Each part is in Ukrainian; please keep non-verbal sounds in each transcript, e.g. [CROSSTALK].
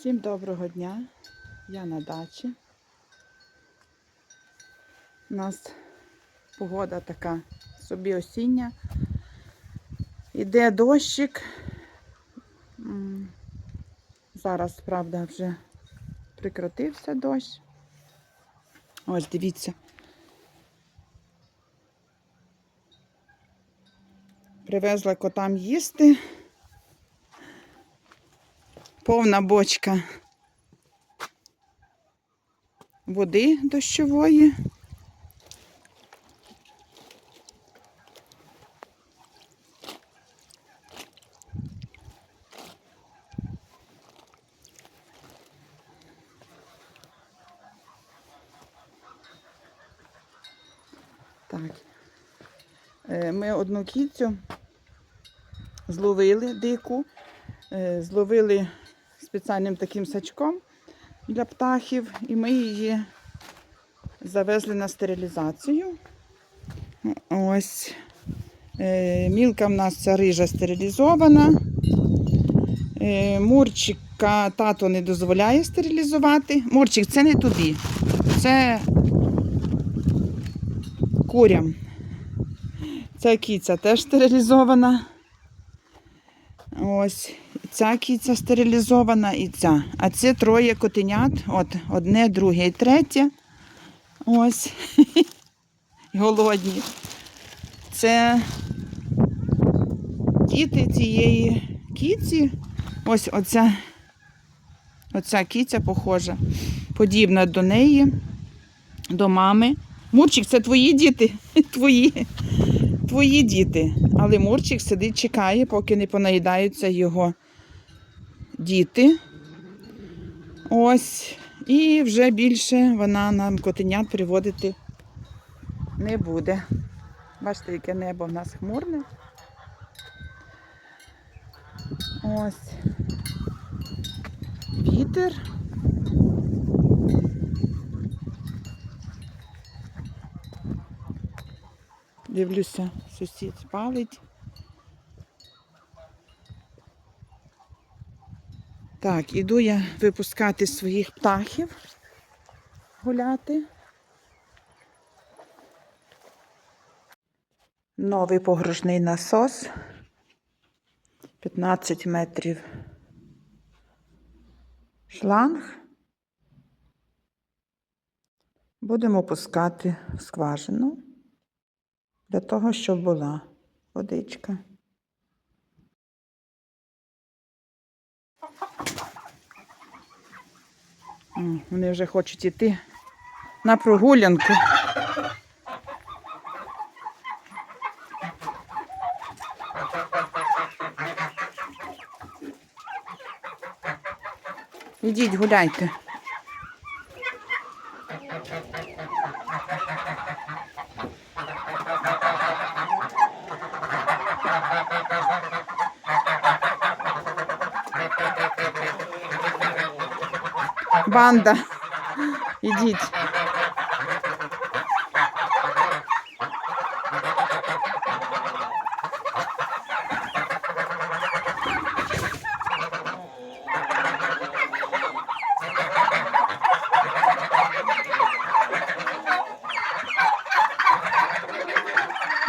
Всім доброго дня. Я на дачі. У нас погода така собі осіння. Іде дощик. Зараз, правда, вже прекратився дощ. Ось дивіться. Привезла котам їсти. Повна бочка води дощової. Так. Е, Ми одну кіцю зловили дику, е, зловили спеціальним таким сачком для птахів, і ми її завезли на стерилізацію. Ось. Е, Мілка в нас ця рижа стерилізована. Е, Мурчика тато не дозволяє стерилізувати. Мурчик, це не туди. Це курям. Ця кіця теж стерилізована. Ось. Ця кіця стерилізована і ця. А це троє котенят. От одне, друге і третє. Ось. [LAUGHS] Голодні. Це діти цієї кіці. Ось оця, оця кіця похожа. Подібна до неї, до мами. Мурчик, це твої діти? [LAUGHS] Твої. Твої діти. Але Мурчик сидить, чекає, поки не понаїдаються його діти. Ось. І вже більше вона нам котенят приводити не буде. Бачите, яке небо в нас хмурне. Ось. Вітер. Дивлюся, сусід палить. Так, іду я випускати своїх птахів гуляти. Новий погружний насос. 15 метрів шланг. Будемо пускати в скважину для того, щоб була водичка. Вони вже хочуть іти на прогулянку. Ідіть, гуляйте. Банда. Ідіть.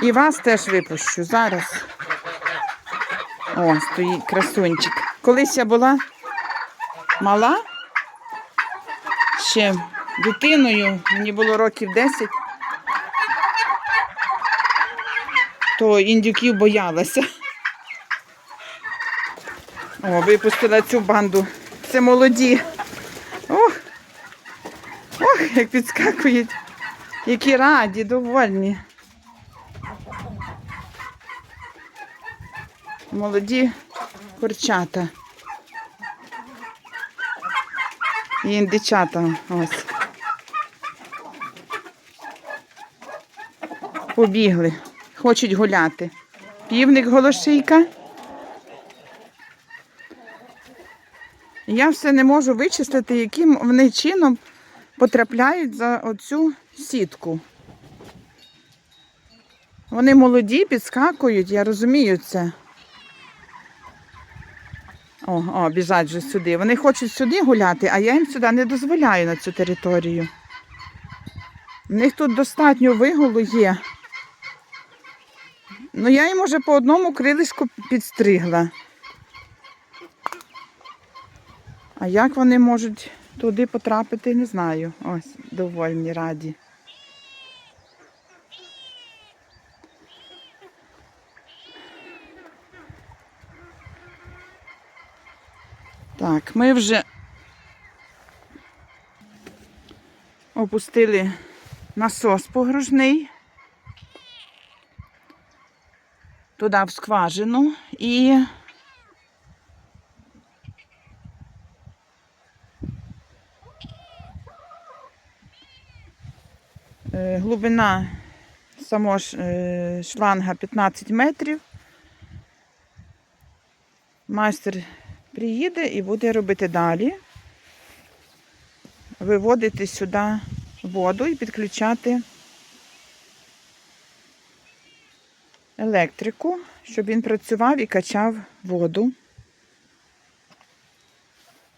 І вас теж випущу зараз. О, стоїть красунчик. Колись я була мала, ще дитиною, мені було років 10, то індюків боялася. О, випустила цю банду. Це молоді. Ох, ох, як підскакують. Які раді, довольні. Молоді курчата. І індичата ось. Побігли. Хочуть гуляти. Півник голошийка. Я все не можу вичислити, яким вони чином потрапляють за оцю сітку. Вони молоді, підскакують, я розумію це. О, о, біжать вже сюди. Вони хочуть сюди гуляти, а я їм сюди не дозволяю на цю територію. У них тут достатньо вигулу є. Ну, я їм уже по одному крилишку підстригла. А як вони можуть туди потрапити, не знаю. Ось, довольні раді. Так, ми вже опустили насос погружний туди в скважину і е, глибина самого е, шланга 15 метрів. Майстер приїде і буде робити далі. Виводити сюди воду і підключати електрику, щоб він працював і качав воду.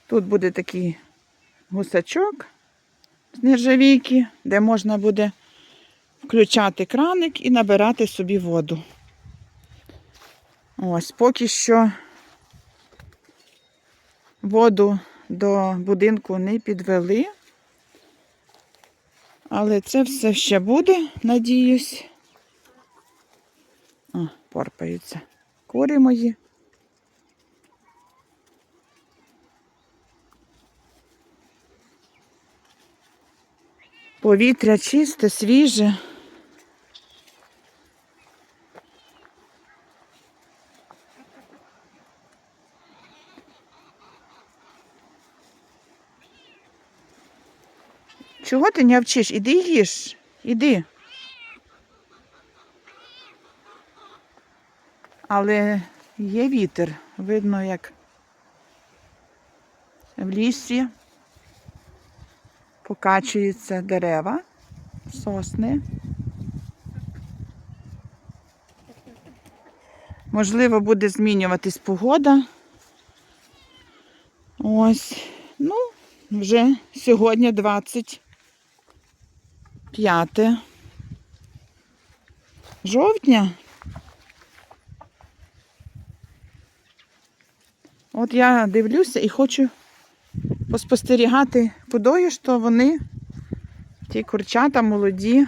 Тут буде такий гусачок з нержавійки, де можна буде включати краник і набирати собі воду. Ось, поки що воду до будинку не підвели. Але це все ще буде, надіюсь. О, порпаються. Курі мої. Повітря чисте, свіже. Чого ти не вчиш? Іди їж. Іди. Але є вітер. Видно, як в лісі покачуються дерева, сосни. Можливо, буде змінюватись погода. Ось, ну, вже сьогодні 25 жовтня. От я дивлюся і хочу поспостерігати подою, що вони, ті курчата молоді,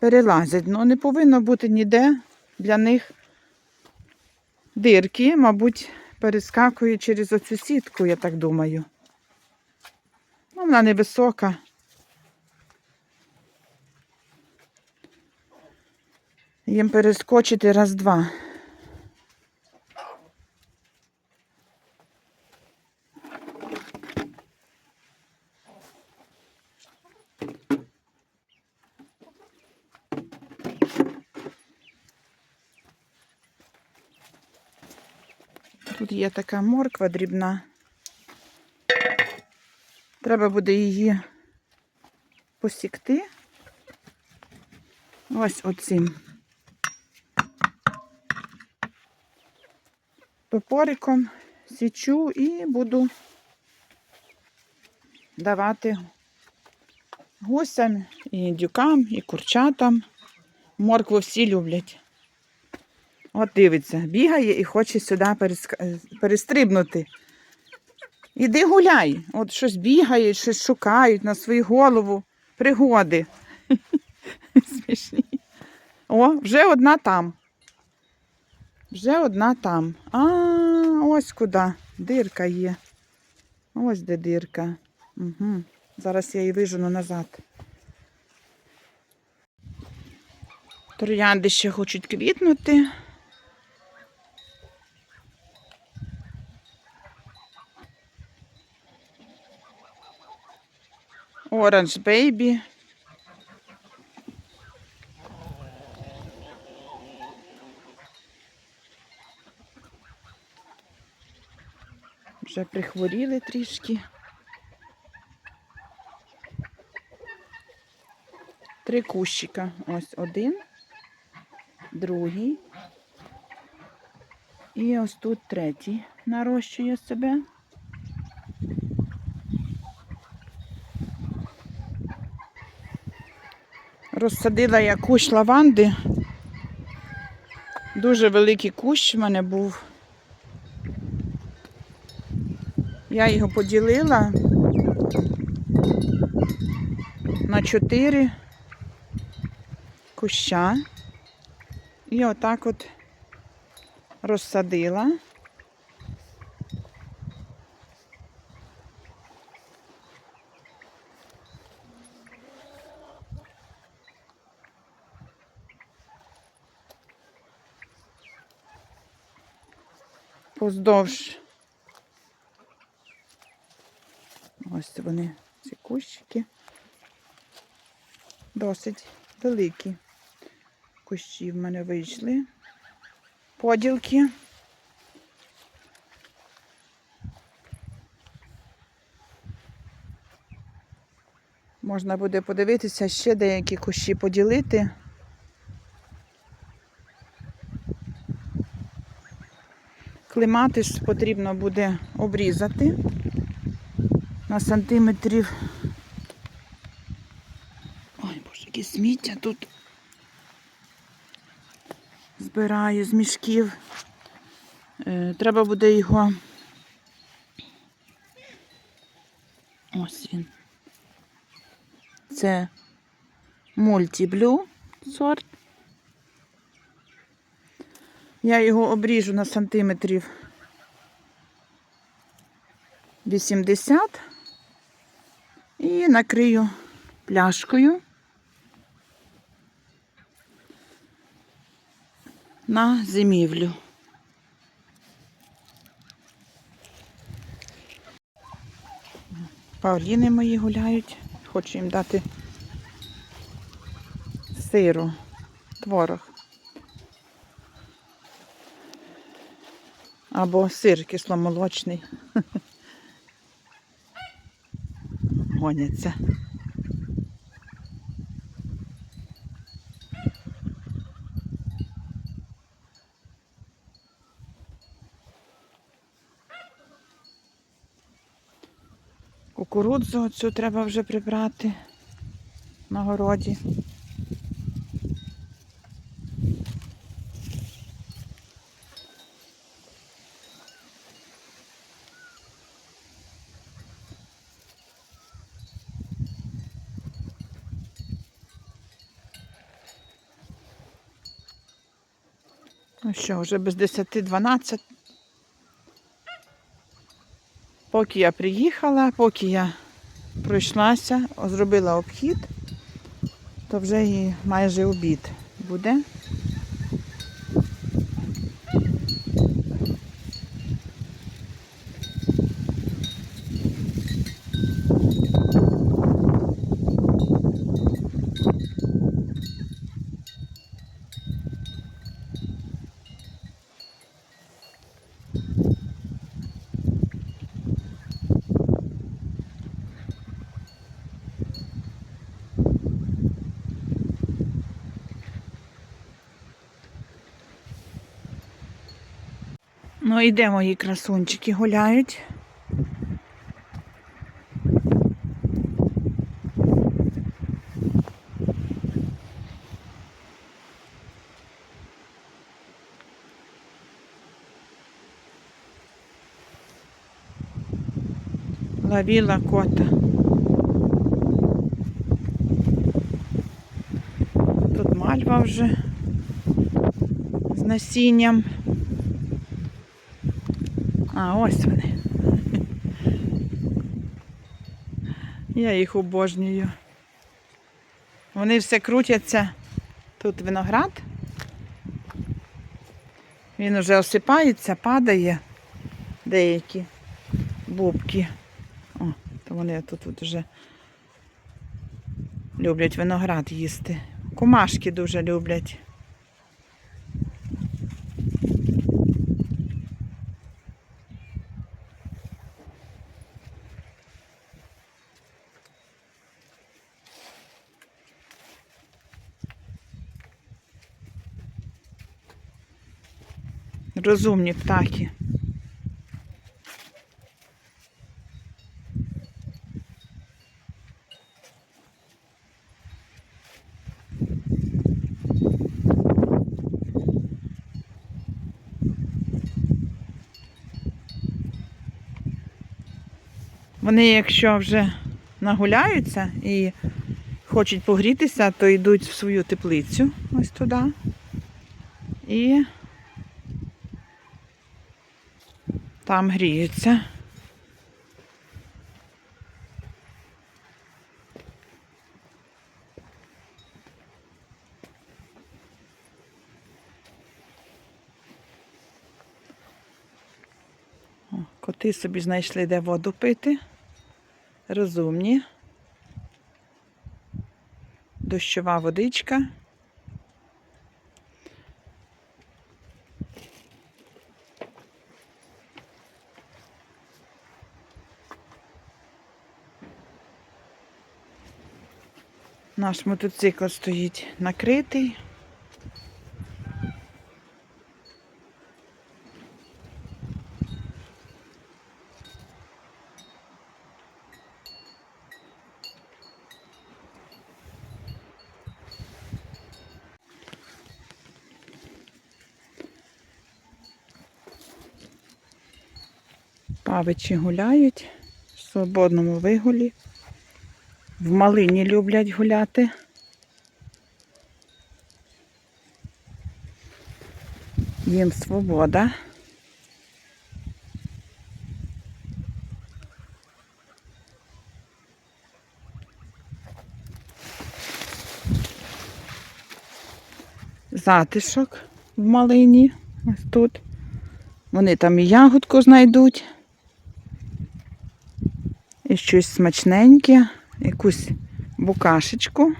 перелазять. Ну, не повинно бути ніде для них дирки, мабуть, перескакують через оцю сітку, я так думаю. Ну, вона невисока. Їм перескочити раз-два. Тут є така морква дрібна. Треба буде її посікти. Ось оцим топориком січу і буду давати гусям, і індюкам, і курчатам. Моркву всі люблять. От дивиться, бігає і хоче сюди е, перестрибнути. Іди гуляй. От щось бігають, щось шукають на свою голову. Пригоди. [LAUGHS] Смішні. О, вже одна там. Вже одна там. А, ось куди. Дирка є. Ось де дирка. Угу. Зараз я її вижену назад. Троянди ще хочуть квітнути. Оранж Бейбі. Вже прихворіли трішки. Три кущика. Ось один, другий. І ось тут третій. нарощує себе. Розсадила я кущ лаванди. Дуже великий кущ в мене був. Я його поділила на чотири куща. І отак от розсадила. Поздовж. Ось вони, ці кущики. Досить великі кущі в мене вийшли. Поділки. Можна буде подивитися ще деякі кущі поділити. Клематис потрібно буде обрізати на сантиметрів. Ой, боже, яке сміття тут збираю з мішків. Е, Треба буде його. Ось він. Це мультіблю сорт. Я його обріжу на сантиметрів 80 і накрию пляшкою на зимівлю. Павліни мої гуляють. Хочу їм дати сиру, творог. Або сир кисломолочний. [LAUGHS] Гоняться. Кукурудзу оцю треба вже прибрати на городі. Що, вже без 10-12. Поки я приїхала, поки я пройшлася, зробила обхід, то вже і майже обід буде. І де мої красунчики гуляють. Ловила кота. Тут мальва вже з насінням. А, ось вони. Я їх обожнюю. Вони все крутяться. Тут виноград. Він вже осипається, падає деякі бубки. О, то вони тут от вже люблять виноград їсти. Комашки дуже люблять. розумні птахи. Вони, якщо вже нагуляються і хочуть погрітися, то йдуть в свою теплицю ось туди і там гріються. Коти собі знайшли, де воду пити. Розумні. Дощова водичка. Наш мотоцикл стоїть накритий. Павичі гуляють в свободному вигулі. В малині люблять гуляти. Їм свобода. Затишок в малині. Ось тут. Вони там і ягодку знайдуть. І щось смачненьке, якусь букашечку.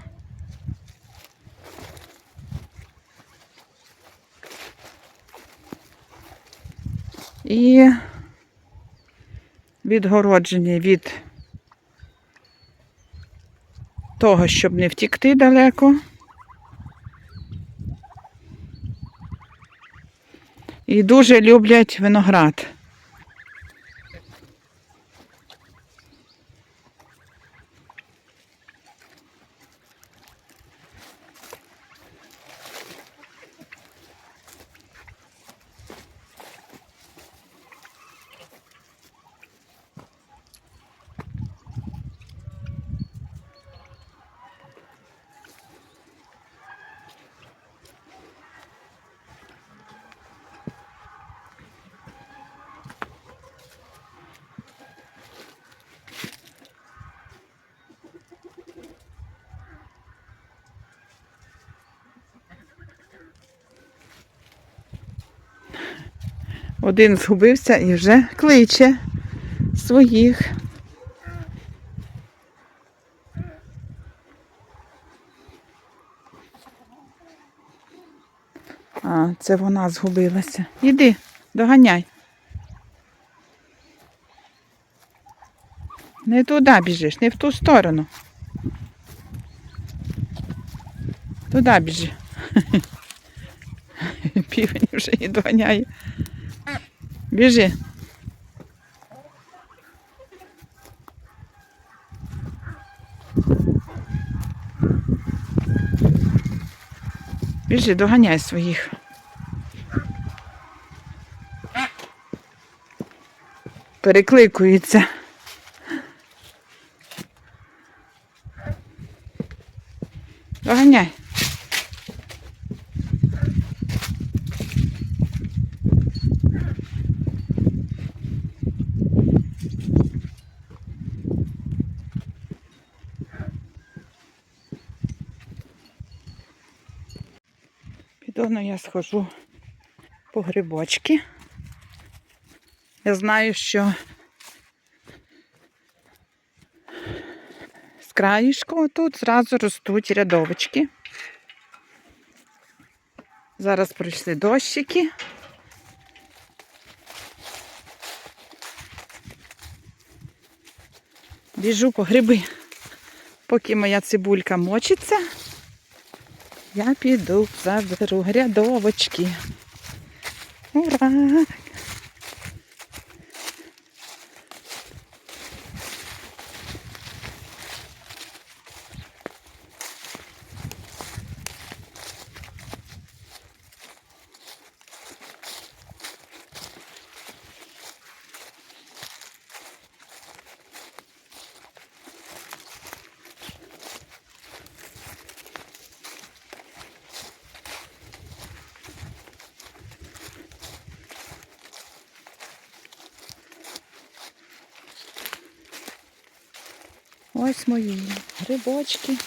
І відгороджені від того, щоб не втікти далеко. І дуже люблять виноград. Один згубився і вже кличе своїх. А, це вона згубилася. Іди, доганяй. Не туди біжиш, не в ту сторону. Туди біжи. [LAUGHS] Півень вже і доганяє. Біжи. Біжи, доганяй своїх. Перекликується. Доганяй. Ну, я схожу по грибочки. Я знаю, що з краєшку тут зразу ростуть рядовочки. Зараз пройшли дощики. Біжу по гриби. Поки моя цибулька мочиться, я піду заберу грядовочки. Ура! Ось мої грибочки.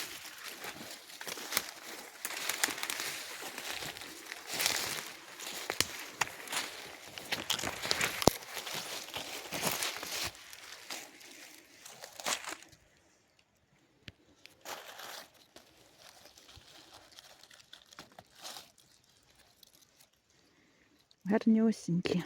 Гарнюсінькі.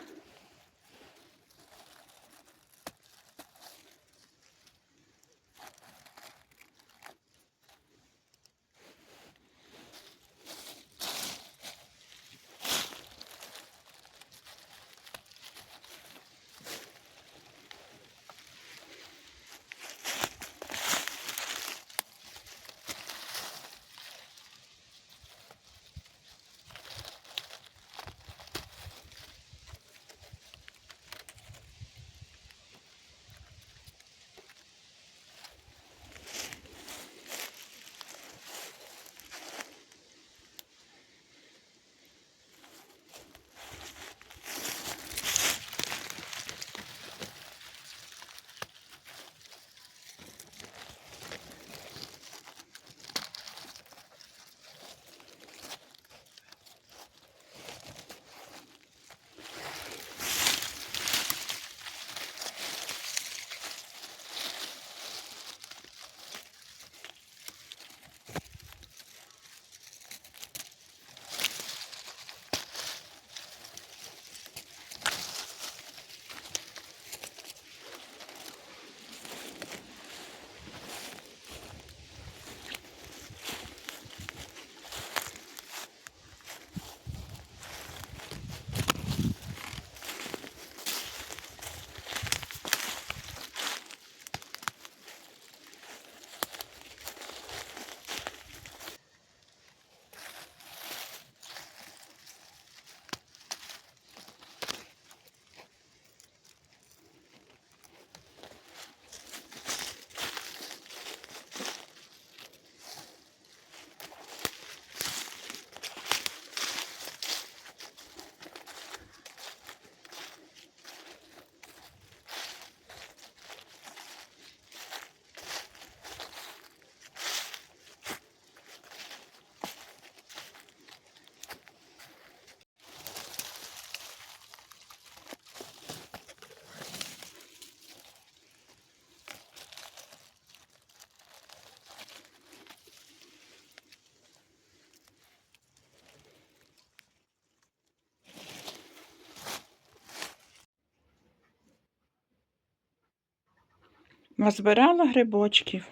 Назбирала грибочків.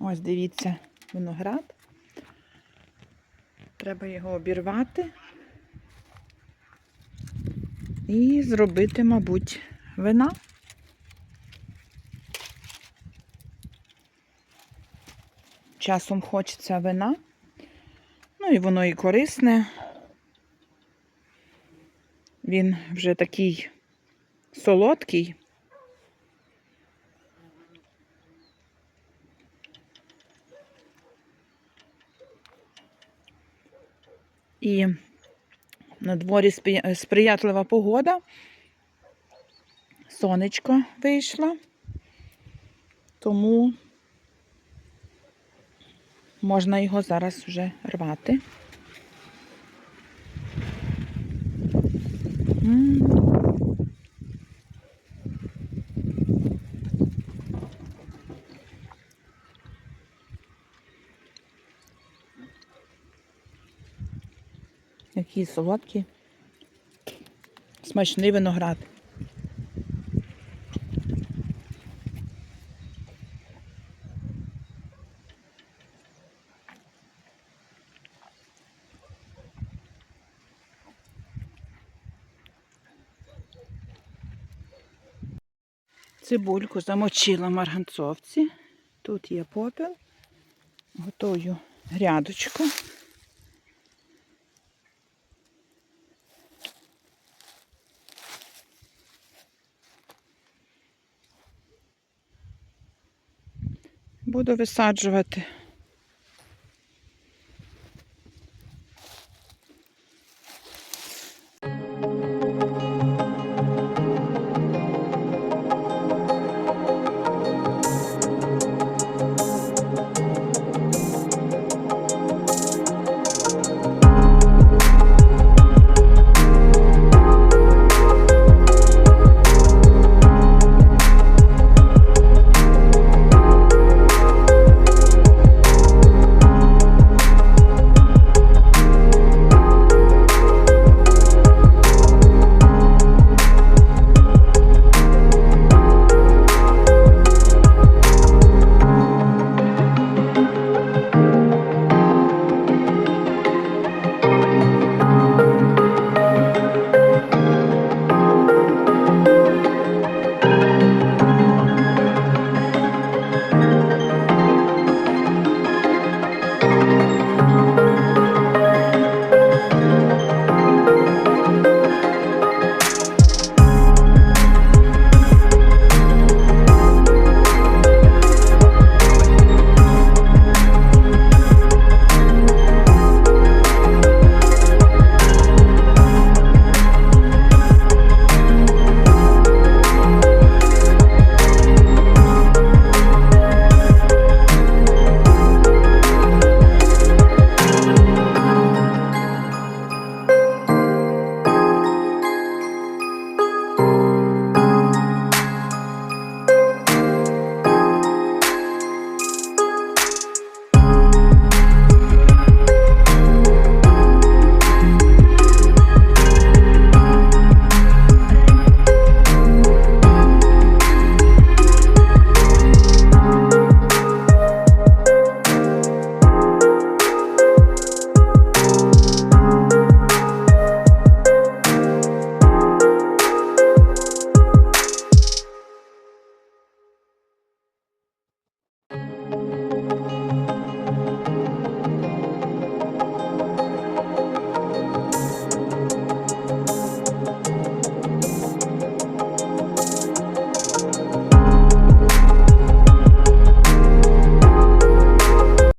Ось дивіться, виноград. Треба його обірвати і зробити, мабуть, вина. Часом хочеться вина. Ну і воно і корисне. Він вже такий солодкий. І на дворі сприятлива погода. Сонечко вийшло. Тому можна його зараз вже рвати. Який солодкий. Смачний виноград. Цибульку замочила в марганцовці. Тут є попіл. Готую грядочку. Буду висаджувати